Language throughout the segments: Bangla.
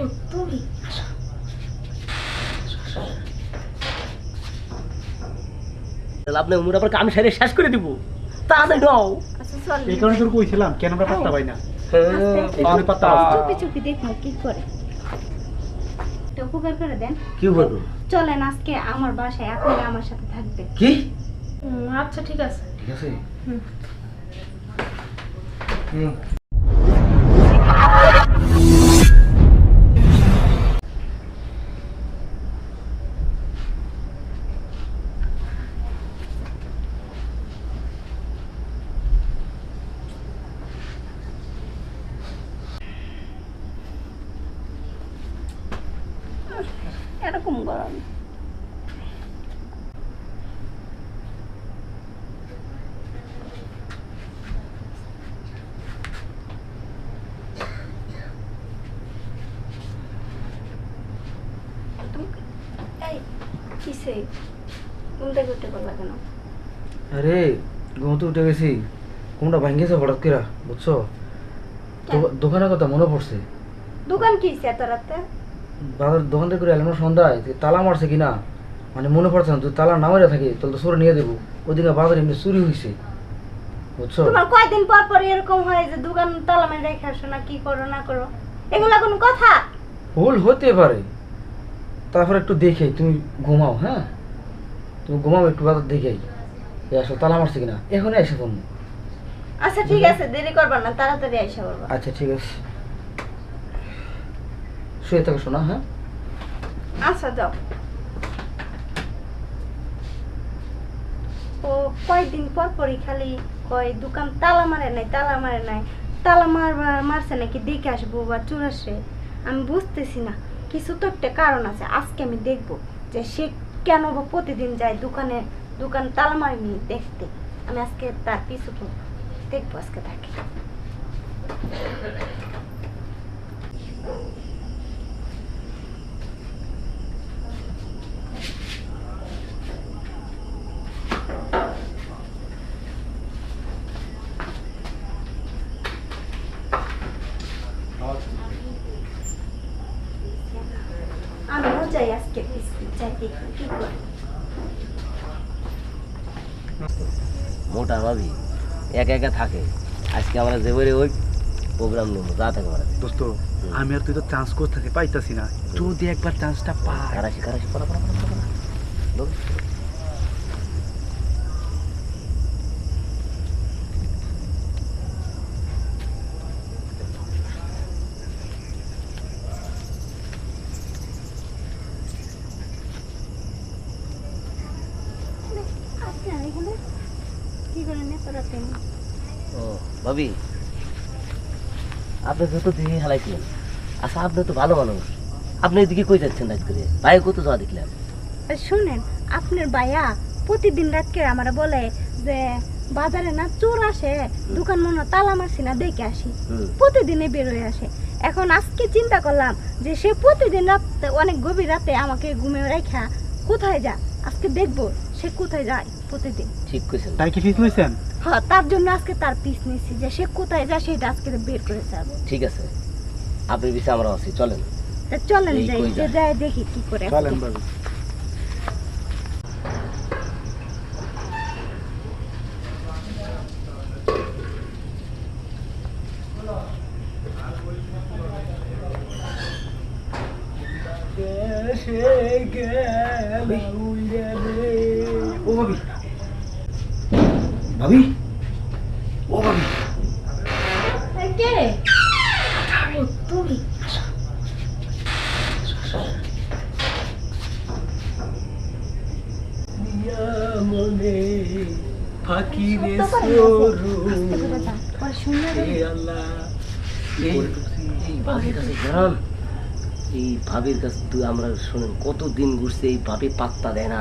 ও তুমি। আপনি আবার কাম সেরে শেষ করে দিব। তাড়াতাড়ি নাও। আচ্ছা এই কারণে তোর কইছিলাম কেন আমরা পাত্তা পাই না? আমি পাত্তা চুপি চুপি দেখব কি করে। উপকার করে দেন। কি বলব চলেন আজকে আমার বাসায় আপনারা আমার সাথে থাকবে। কি? আচ্ছা ঠিক আছে। ঠিক আছে। হুম। গরম কিসে ঘুমটা করতে পারলা কেন? আরে ঘুম তো উঠে গেছি। ঘুমটা ভাঙ্গেছে হঠাৎ করে বুঝছ? দোকানের কথা মনে পড়ছে। দোকান কি এত রাতে? বাজার দোকান থেকে এলাম না সন্ধ্যায় তালা মারছে কিনা? মানে মনে পড়ছে না তুই তালা না মেরে থাকি তাহলে তো সরে নিয়ে দেবো ওদিকে বাজারে এমনি চুরি হয়েছে বুঝছ? তোমার কয়দিন পর পর এরকম হয় যে দোকান তালা মেরে রেখে আসো না কি করো না করো? এগুলা কোনো কথা? ভুল হতে পারে। তারপর একটু দেখে তুমি ঘুমাও হ্যাঁ? তুমি ঘুমাও একটু বাজার দেখেই এ আসো তালা মারছে কিনা? এখনই এসে ফোন আচ্ছা ঠিক আছে দেরি করবা না তাড়াতাড়ি আইসা বলবা আচ্ছা ঠিক আছে। শুয়ে থাকো, শোনা হ্যাঁ? আচ্ছা যাও ও কয়দিন পর পরই খালি কয়, দোকান তালা মারে নাই, তালা মারে নাই। তালা মার, মারছে নাকি, দেখে আসব বা চোর আসে আমি বুঝতেছি না, কিছু তো একটা কারণ আছে, আজকে আমি দেখব যে সে কেন বা প্রতিদিন যায় দোকানে, দোকান তালা মারেনি দেখতে। আমি আজকে তার পিছু। দেখব আজকে তাকে। যাই আজকে বিস্কুট চাই দেখি কি করে মোটা ভাবি একা একা থাকে। আজকে আমরা যে বেরে ওই প্রোগ্রাম নেব যা থাকে আমরা দোস্ত আমি আর তুই তো চান্স করে থাকি পাইতাছি না। যদি একবার চান্সটা পাই। কারাশি কারাশি পড়া পড়া পড়া পড়া লোক আপনি আর এখানে ও ভাবি আপনি যত দিকে হেলাইছিলেন। আচ্ছা আপনি তো ভালো মানুষ। আপনি এদিকে কই যাচ্ছেন রাত করে? বাইরে কত যাওয়া দেখলাম। শুনেন আপনার ভাইয়া প্রতিদিন রাতকে আমার বলে যে বাজারে না চোর আসে দোকান মনে তালা মারছি না দেখে আসি। প্রতিদিনে বেরোয় আসে। এখন আজকে চিন্তা করলাম যে সে প্রতিদিন রাতে অনেক গভীর রাতে আমাকে ঘুমে রেখা কোথায় যা আজকে দেখব। সে কোথায় যায় প্রতিদিন? ঠিক কইছেন। তাই কি ফিস নিয়েছেন হ্যাঁ তার জন্য আজকে তার পিস নিয়েছি যে সে কোথায় যায় সেটা আজকে বের করে যাব। ঠিক আছে। আপনি বিষয়ে আমরা আছি চলেন। চলেন যাই যে যায়? যায় দেখি কি করে চলেন বাবু। ও ভাবি? ও ভাবি। কে রে তুমি মনে আল্লাহ এই ভাবির কাছে তুই আমরা শোনেন কত দিন ঘুরছে এই ভাবি পাত্তা দেয় না।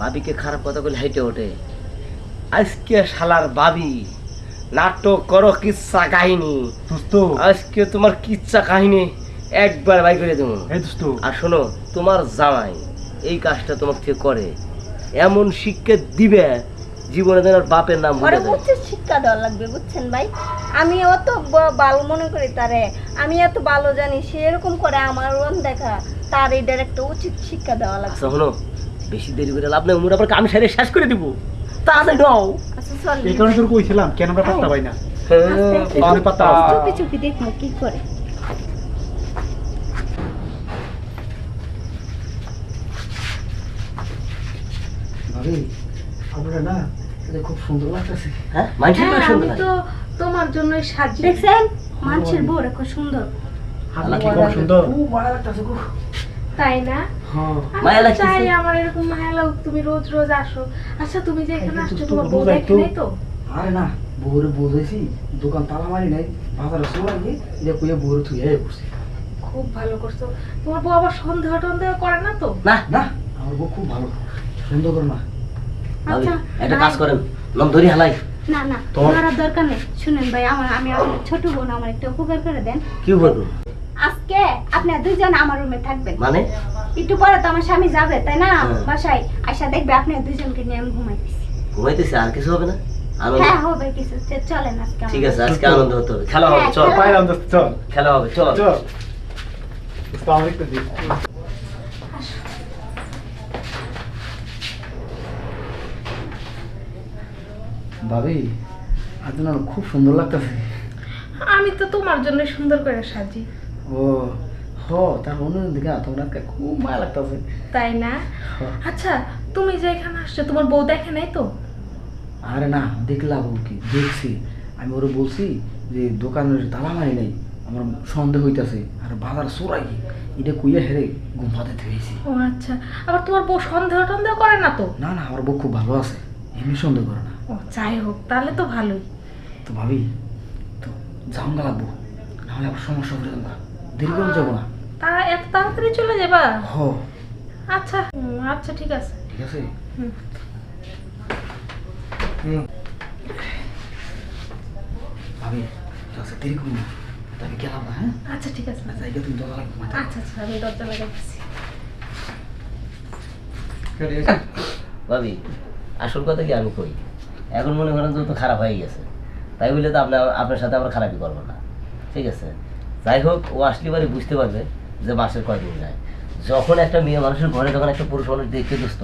ভাবিকে খারাপ কথা বলে হেঁটে ওঠে। আজকে শালার ভাবি নাটক করো কিচ্ছা কাহিনী। দোস্ত। আজকে তোমার কিচ্ছা কাহিনী একবার বাই করে দেবো। এই দোস্ত। আর শোনো তোমার জামাই এই কাজটা তোমার থেকে করে? এমন শিক্ষা দিবে জীবনে যেন বাপের নাম ভুলে। উচিত শিক্ষা দেওয়া লাগবে বুঝছেন ভাই? আমি অত ভালো মনে করি তারে। আমি এত ভালো জানি সে এরকম করে আমার রন দেখা। তার এটার একটা উচিত শিক্ষা দেওয়া লাগবে। আচ্ছা হলো বেশি দেরি করে লাভ নাই মুড় আবার কাম সারে শেষ করে দিব। তাড়াতাড়ি নাও এই কারণে তোর কইছিলাম কেন আমরা পাত্তা পাই না? আস্তে। পাত্তা। চুপি চুপি দেখব কি করে। ভাবি আপনারা না এটা খুব সুন্দর লাগতেছে। হ্যাঁ মানুষের না সুন্দর তো তোমার জন্যই সাজি দেখছেন? মানুষের বউ রেখো সুন্দর। আল্লাহ কি কম সুন্দর। খুব ভালো লাগতেছে তাই না? মায়া তো লাগতেছে? আমার এরকম মায়া লাগুক তুমি রোজ রোজ আসো। আচ্ছা তুমি যে এখানে আসছো তোমার বউ দেখে তো। আরে না বউরে বুঝাইছি দোকান তালা মারি নাই বাজারে চলে গিয়ে যে কুয়ে বউরে থুয়ে করছি। খুব ভালো করছ। তোমার বউ আবার সন্দেহ টন্দেহ করে না তো? না। না আমার বউ খুব ভালো। সুন্দর করে না। আচ্ছা একটা কাজ করেন লম ধরি হালাই। না না তোমার- তোমার দরকার নেই। শুনেন ভাই আমার আমি আপনার ছোট বোন আমার একটা উপকার করে দেন। কি আজকে আপনার দুইজন আমার রুমে থাকবেন। মানে? একটু পরে তো আমার স্বামী যাবে তাই না? হ্যাঁ। বাসায়। আয়সা দেখবে আপনার দুইজনকে নিয়ে আমি ঘুমাইতেছি। ঘুমাইতেছি আর কিছু হবে না? হ্যাঁ হবে কিছু। চলেন আজকে ঠিক আছে আজকে আনন্দ হতে হবে। খেলা হবে হ্যাঁ, চল। খেলা- পাইলাম চল। খেলা হবে চল। চল। আসসালামু আলাইকুম জি। ভাবি আজ না খুব সুন্দর লাগতেছে। আমি তো তোমার জন্য সুন্দর করে সাজি। ও হ তার দিকে আজকে খুব মায়া লাগতেছে। তাই না? আচ্ছা তুমি যে এখানে আসছো তোমার বউ দেখে নাই তো? আরে না দেখলাম কি দেখছি। আমি ওরে বলছি যে দোকানের তালা মারি নাই আমার সন্দেহ হইতাছে। আর বাজার চোরাই এটা কুইয়া হেরে ও আচ্ছা আবার তোমার বউ সন্দেহ টন্দেহ করে না তো? না না আমার বউ খুব ভালো আছে এমনি সন্দেহ করে না। ও যাই হোক তাহলে তো ভালোই। তো ভাবি তো লাগবো নাহলে আবার সমস্যা হয়ে যাব দেরি যাব না। তা এত তাড়াতাড়ি চলে যাবা? হ। আচ্ছা আচ্ছা ঠিক আছে। ঠিক আছে? হুম। হুম। ভাবি দেরি করব আমি গেলাম না হ্যাঁ? আচ্ছা ঠিক আছে। না তুমি দরজা লাগবো আচ্ছা আচ্ছা আমি দরজা লাগাইতেছি। ভাবি আসল কথা কি আমি কই? এখন মনে করেন যে তো খারাপ হয়ে গেছে। তাই বলে তো আপনার আপনার সাথে আমরা খারাপই করব না। ঠিক আছে? যাই হোক ও আসলে পরে বুঝতে পারবে যে মাসের কয়দিন যায়। যখন একটা মেয়ে মানুষের ঘরে যখন একটা পুরুষ মানুষ দেখতে দোস্ত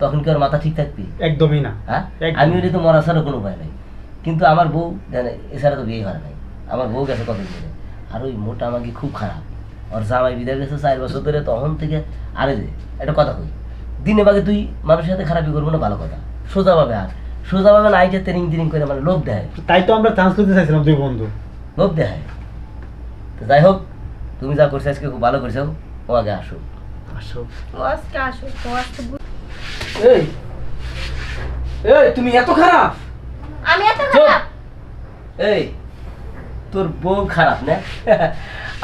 তখন কি ওর মাথা ঠিক থাকবি? একদমই না। হ্যাঁ। আমি ওটা তো মরা ছাড়া কোনো উপায় নাই। কিন্তু আমার বউ জানে এছাড়া তো বিয়ে হয় নাই। আমার বউ গেছে কত দিনে আর ওই মোটা আমাকে খুব খারাপ। ওর জামাই বিদায় গেছে চার বছর ধরে তখন থেকে আরে যে একটা কথা কই। দিনে বাগে তুই মানুষের সাথে খারাপই করব না ভালো কথা। সোজা পাবে আর। সোজা পাবে না আইজে তেরিং তিরিং করে মানে লোভ দেয় তাই তো আমরা চান্স নিতে চাইছিলাম দুই বন্ধু। লোভ দেয় তো যাই হোক তুমি যা করছ আজকে খুব ভালো করছ। ও আগে আসো। আসো। ও আজকে আসুক ও আজকে এই এই তুমি এত খারাপ? আমি এত খারাপ? এই তোর বউ খারাপ না?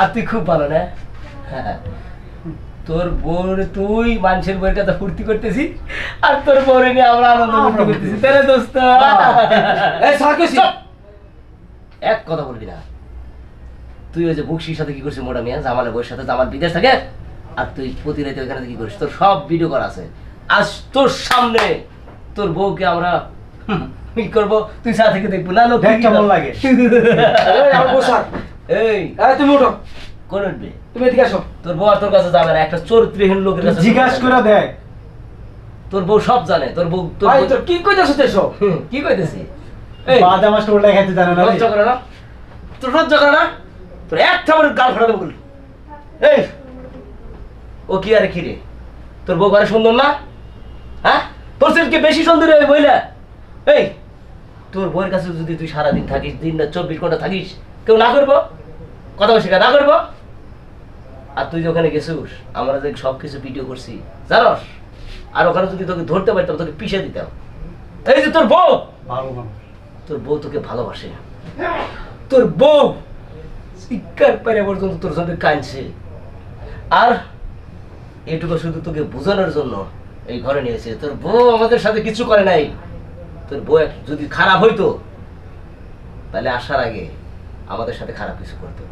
আর তুই খুব ভালো না? তোর বউর তুই মানুষের বউয়ের কাছে ফুর্তি করতেছি আর তোর বউরে নিয়ে আমরা আনন্দ ফুর্তি করতেছি। না দোস্ত! এক কথা বলবি না। তুই ওই যে বক্সির সাথে কি করছিস মোটা মিয়া? জামালের বউয়ের সাথে? জামাল বিদেশ থাকে? আর তুই প্রতি রাতে ওইখানে কি করিস? তোর সব ভিডিও করা আছে। আজ তোর সামনে তোর বউকে আমরা কি করব? তুই সাথে থেকে দেখব না লোক দেখ কেমন লাগে। এই তুমি উঠো কোন উঠবে? তুমি এদিকে আসো। তোর বউ আর তোর কাছে যাবে না একটা চরিত্রহীন লোকের কাছে জিজ্ঞাস করে দেখ। তোর বউ সব জানে তোর বউ তোর ভাই তোর কি কইতাছ এসব? হুম, কি কইতেছি? এই বাদ আমার স্টোরটা খাইতে জানে না করে না? তোর লজ্জা করে না? তোর একটা আমার গাল ফাটাতে বল এই ও কি আরে কি রে? তোর বউ ঘরে সুন্দর না? হ্যাঁ? তোর ছেলে কি বেশি সুন্দর হবে বইলা। এই তোর বউয়ের কাছে যদি তুই সারাদিন থাকিস দিন না চব্বিশ ঘণ্টা থাকিস কেউ না করব? কথা বলছি না করব? আর তুই যে ওখানে গেছিস আমরা যে সব কিছু ভিডিও করছি জানস? আর ওখানে যদি তোকে ধরতে পারতাম তোকে পিছিয়ে দিতাম। এই যে তোর বউ! তোর বউ তোকে ভালোবাসে। তোর বউ শিক্ষার পারে পর্যন্ত তোর সঙ্গে কাঁদছে। আর এটুকু শুধু তোকে বোঝানোর জন্য এই ঘরে নিয়েছে তোর বউ আমাদের সাথে কিছু করে নাই। তোর বউ যদি খারাপ হইতো তাহলে আসার আগে আমাদের সাথে খারাপ কিছু করতো।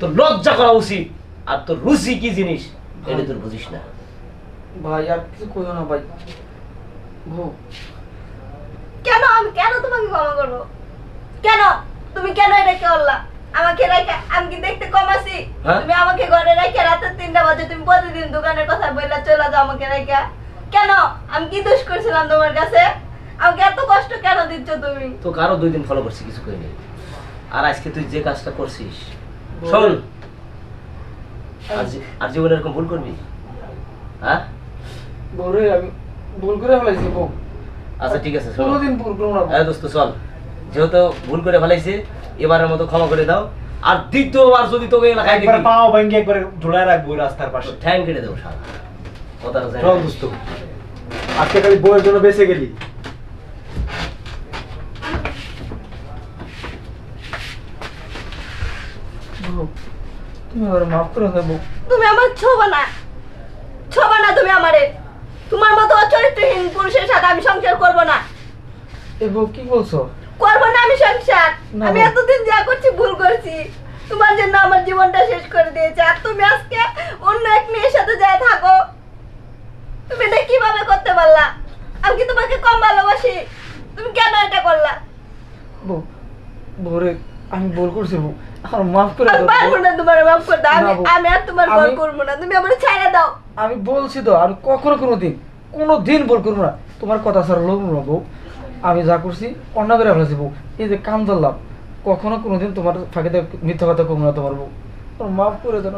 তোর লজ্জা করা উচিত আর তোর রুচি কি জিনিস এটা তোর বুঝিস না। ভাই আর কিছু কইও না ভাই। কেন? আমি কেন তোমাকে ক্ষমা করব? কেন? তুমি কেন এটা করলা? আমাকে রেখে আমি কি দেখতে কম আছি? হ্যাঁ? তুমি আমাকে ঘরে রেখে রাতের তিনটা বাজে তুমি প্রতিদিন দোকানের কথা বললা চলে যাও আমাকে রেখে কেন? আমি কি দোষ করছিলাম তোমার কাছে? আমাকে এত কষ্ট কেন দিচ্ছ তুমি? তো কারও দুই দিন ফলো করছি কিছু করিনি আর আজকে তুই যে কাজটা করছিস শোন। আর জীবনে এরকম ভুল করবি? হ্যাঁ? বউরে আমি ভুল করে ফেলাইছি আচ্ছা ঠিক আছে শোন। কোনোদিন ভুল করব না হ্যাঁ দোস্ত চল। যেহেতু ভুল করে ফেলাইছে এবারের মতো ক্ষমা করে দাও। আর দ্বিতীয়বার যদি তোকে এলাকায় একবার দেখি পাও ভেঙে একবার ঝোলায় রাখব রাস্তার পাশে। ঠ্যাং কেটে দেবো সারা কথাটা জানি দোস্ত। আজকে খালি বউয়ের জন্য বেঁচে গেলি। তুমি আমার মাফ করে দেবো তুমি আমার ছোবা না। ছোবা না তুমি আমারে। তোমার মতো চরিত্রহীন পুরুষের সাথে আমি সংসার করব না। এ বউ কি বলছো? করব না আমি সংসার। আমি এতদিন যা করছি ভুল করছি। তোমার জন্য আমার জীবনটা শেষ করে দিয়েছে। আর তুমি আজকে অন্য এক মেয়ের সাথে যায় থাকো। তুমি এটা কীভাবে করতে পারলা? আমি কি তোমাকে কম ভালোবাসি? তুমি কেন এটা করলা? বউ বউরে আমি ভুল করছি বউ। আমার মাফ করে দাও পারব না তোমার মাফ করতে আমি আমি আর তোমার ভুল করব না। তুমি আমার ছেড়ে দাও। আমি বলছি তো আমি কখনো কোনো দিন কোনো দিন ভুল করব না। তোমার কথা স্যার লোক না বউ। আমি যা করছি অন্য করে ফেলেছি এই যে কাম ধরলাম কখনো কোনোদিন তোমার ফাঁকিতে মিথ্যা কথা কমো না তোমার বউ। মাফ করে দেন